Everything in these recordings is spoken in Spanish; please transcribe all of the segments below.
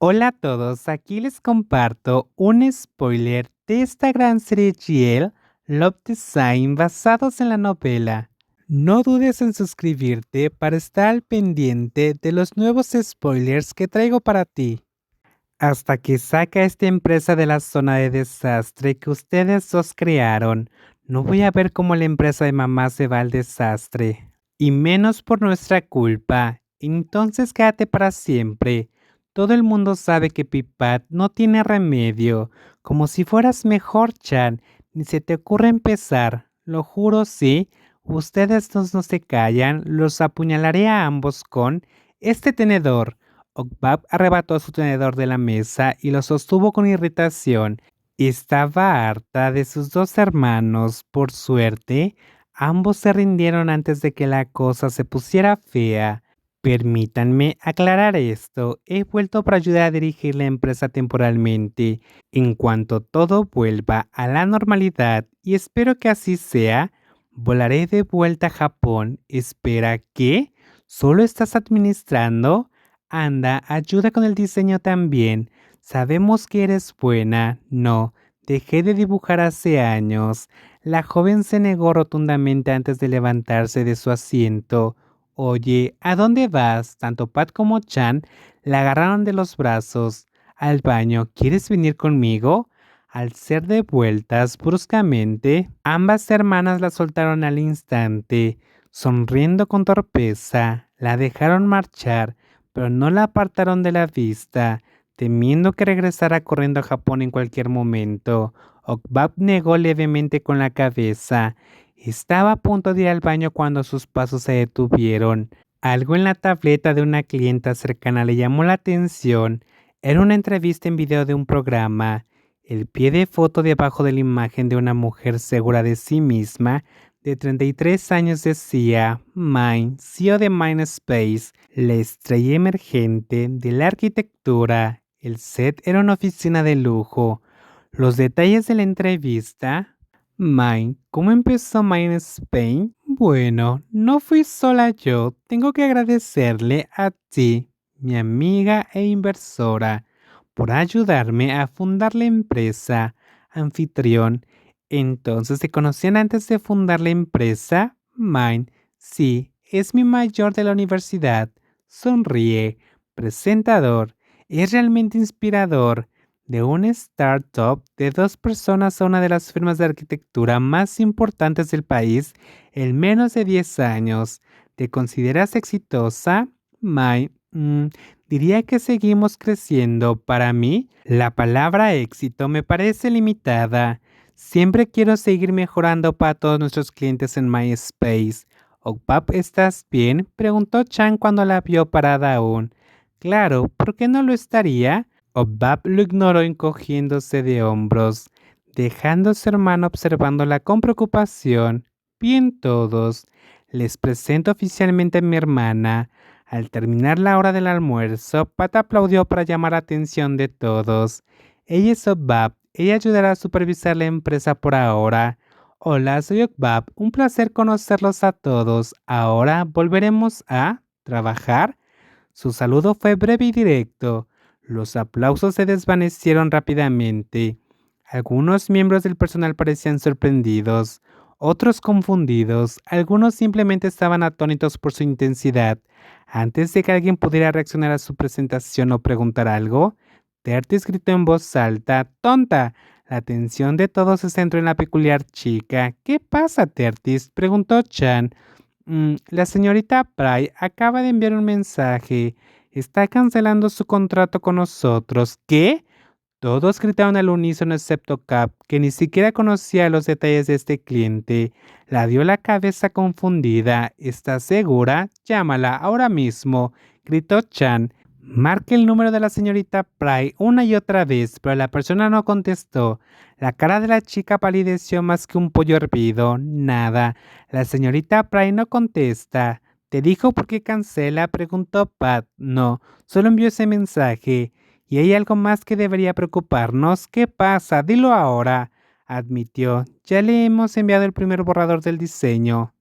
Hola a todos, aquí les comparto un spoiler de esta gran serie GL Love Design basados en la novela. No dudes en suscribirte para estar al pendiente de los nuevos spoilers que traigo para ti. Hasta que saca esta empresa de la zona de desastre que ustedes dos crearon, no voy a ver cómo la empresa de mamá se va al desastre. Y menos por nuestra culpa. Entonces quédate para siempre todo el mundo sabe que Pipat no tiene remedio. Como si fueras mejor, Chan. Ni se te ocurre empezar. Lo juro, sí. Ustedes dos no se callan. Los apuñalaré a ambos con este tenedor. Okbab arrebató su tenedor de la mesa y lo sostuvo con irritación. Estaba harta de sus dos hermanos. Por suerte, ambos se rindieron antes de que la cosa se pusiera fea. Permítanme aclarar esto. He vuelto para ayudar a dirigir la empresa temporalmente. En cuanto todo vuelva a la normalidad, y espero que así sea, volaré de vuelta a Japón. Espera que solo estás administrando. Anda, ayuda con el diseño también. Sabemos que eres buena. No, dejé de dibujar hace años. La joven se negó rotundamente antes de levantarse de su asiento. Oye, ¿a dónde vas? Tanto Pat como Chan la agarraron de los brazos. Al baño, ¿quieres venir conmigo? Al ser devueltas bruscamente, ambas hermanas la soltaron al instante. Sonriendo con torpeza, la dejaron marchar, pero no la apartaron de la vista, temiendo que regresara corriendo a Japón en cualquier momento. Okbab negó levemente con la cabeza estaba a punto de ir al baño cuando sus pasos se detuvieron. Algo en la tableta de una clienta cercana le llamó la atención. Era una entrevista en video de un programa. El pie de foto debajo de la imagen de una mujer segura de sí misma de 33 años decía Mind, CEO de Mindspace, la estrella emergente de la arquitectura. El set era una oficina de lujo. Los detalles de la entrevista Mine, ¿cómo empezó Mine Spain? Bueno, no fui sola yo, tengo que agradecerle a ti, mi amiga e inversora, por ayudarme a fundar la empresa. Anfitrión, entonces se conocían antes de fundar la empresa? Mine, sí, es mi mayor de la universidad. Sonríe. Presentador, es realmente inspirador de una startup de dos personas a una de las firmas de arquitectura más importantes del país en menos de 10 años. ¿Te consideras exitosa? Mai, mm, diría que seguimos creciendo. Para mí, la palabra éxito me parece limitada. Siempre quiero seguir mejorando para todos nuestros clientes en MySpace. Okpap, ¿estás bien? preguntó Chan cuando la vio parada aún. Claro, ¿por qué no lo estaría? Obab lo ignoró encogiéndose de hombros, dejando a su hermano observándola con preocupación. Bien todos, les presento oficialmente a mi hermana. Al terminar la hora del almuerzo, Pat aplaudió para llamar la atención de todos. Ella es Obab, ella ayudará a supervisar la empresa por ahora. Hola, soy Okbab, un placer conocerlos a todos. Ahora volveremos a trabajar. Su saludo fue breve y directo. Los aplausos se desvanecieron rápidamente. Algunos miembros del personal parecían sorprendidos, otros confundidos, algunos simplemente estaban atónitos por su intensidad. Antes de que alguien pudiera reaccionar a su presentación o preguntar algo, Tertis gritó en voz alta, ¡Tonta! La atención de todos se centró en la peculiar chica. ¿Qué pasa, Tertis? preguntó Chan. Mm, la señorita Pry acaba de enviar un mensaje está cancelando su contrato con nosotros. ¿Qué? Todos gritaron al unísono excepto Cap, que ni siquiera conocía los detalles de este cliente. La dio la cabeza confundida. ¿Estás segura? Llámala ahora mismo, gritó Chan. Marque el número de la señorita Pry una y otra vez, pero la persona no contestó. La cara de la chica palideció más que un pollo hervido. Nada. La señorita Pry no contesta. ¿Te dijo por qué cancela? preguntó Pat. No, solo envió ese mensaje. ¿Y hay algo más que debería preocuparnos? ¿Qué pasa? Dilo ahora, admitió. Ya le hemos enviado el primer borrador del diseño.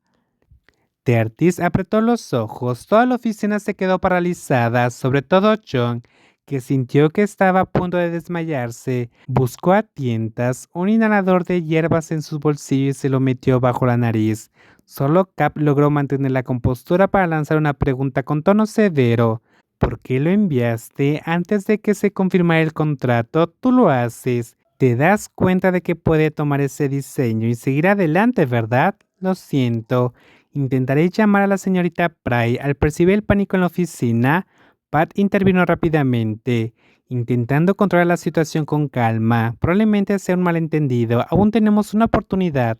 Tertis apretó los ojos. Toda la oficina se quedó paralizada, sobre todo John, que sintió que estaba a punto de desmayarse, buscó a tientas un inhalador de hierbas en sus bolsillos y se lo metió bajo la nariz. Solo Cap logró mantener la compostura para lanzar una pregunta con tono severo. ¿Por qué lo enviaste antes de que se confirmara el contrato? Tú lo haces. Te das cuenta de que puede tomar ese diseño y seguir adelante, ¿verdad? Lo siento. Intentaré llamar a la señorita Pry. Al percibir el pánico en la oficina, Pat intervino rápidamente, intentando controlar la situación con calma. Probablemente sea un malentendido. Aún tenemos una oportunidad.